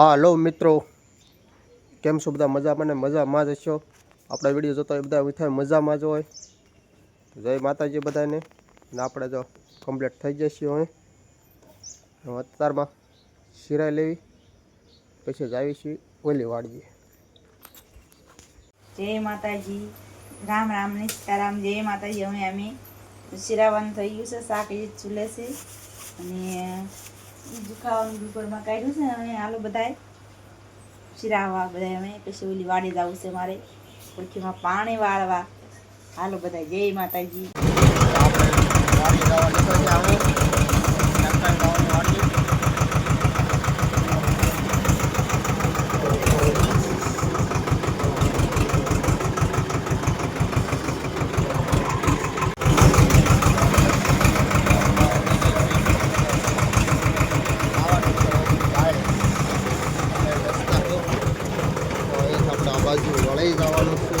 Hello મિત્રો. કેમ છો બધા? મજામાં ને મજામાં જ હશો આપણા વીડિયો જોતા હોય બધા વિથાય મજામાં જ હોય. જય માતાજી બધાને. અને આપણે જો કમ્પ્લીટ થઈ જશે હવે. હવે અત્યારમાં સિરાઈ લેવી. પછી જ આવીશું ઓલી વાડીએ. જય માતાજી. રામ રામ ને જય માતાજી. અમે અમે શિરાવાનું થઈ ગયું છે. શાક એ ચૂલે છે. અને બીજું ખાવાનું કાઢ્યું છે અને હાલો બધાય. શિરાવા બધા અમે, પછી ઓલી વાડે જવું છે મારે, ઓળખીમાં પાણી વાળવા. હાલો બધા જય માતાજી આપણે આ બાજુ વળાઈ જવાનું છે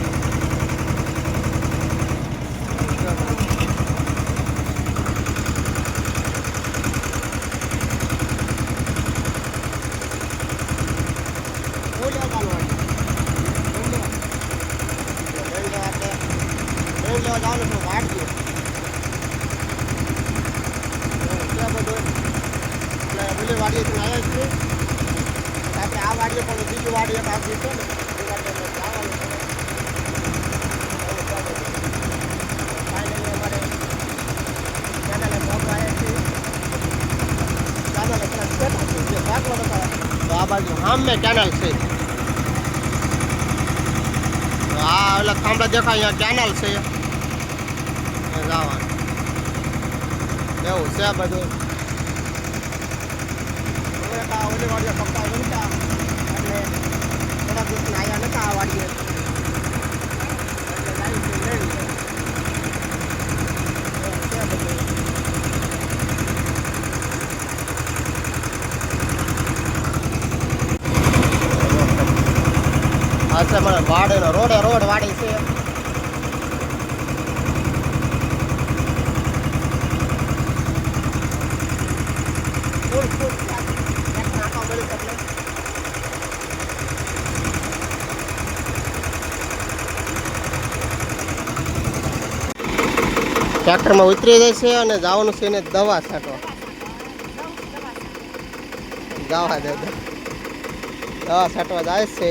આપણે આ વાડીએ પણ બીજી વાડી એક આપી છે ને એ વાડીએ અમે જવાનું છે. Finally અમારે ચેનલે job આવ્યા છે. ચેનલે થોડાક બેઠા છે, જે આ બાજુ સામે કેનલ છે આ ઓલા ખાંભા દેખાય અહીંયા કેનલ છે અહીંયા જવાનું એવું છે બધું હવે આ ઓલી વાડીએ પપ્પા નહોતા એટલે થોડા દિવસ આવ્યા નતા આ વાડીએ એટલે લાવી છે લઈ લીધો. એવું છે બધું. આ છે મને વાડીનો રોડે રોડ વાડી છે ફૂલ ફૂલ એક નાકો મળી શકે ટ્રેક્ટરમાં ઉતરી જાય છે અને જવાનું છે એને દવા છાંટવા જવા દે દે. દવા છાંટવા જાય છે